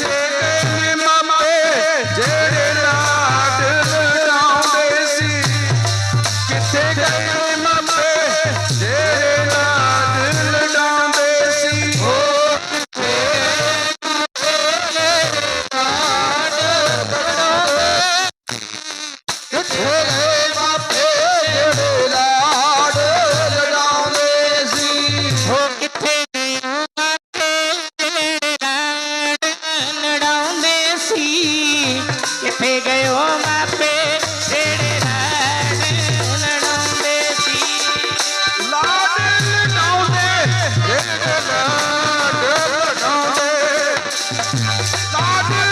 ਰੇ ਮਾਪੇ ਜਿਹੜੇ ਲਾਡ ਲਾਉਂਦੇ ਸੀ ਕਿੱਥੇ ਗਏ ਮਾਪੇ ਜਿਹੜੇ ਨਾਲ ਲਡਾਂਦੇ ਸੀ ਹੋ ਰੇ ਲਾਡ ਬਣਾਦੇ ਤੇ ਛੋਲੇ ਮਾਪੇ ਜਿਹੜੇ ਲਾਡ ਲਾਉਂਦੇ ਸੀ ਹੋ ਕਿੱਥੇ Lord,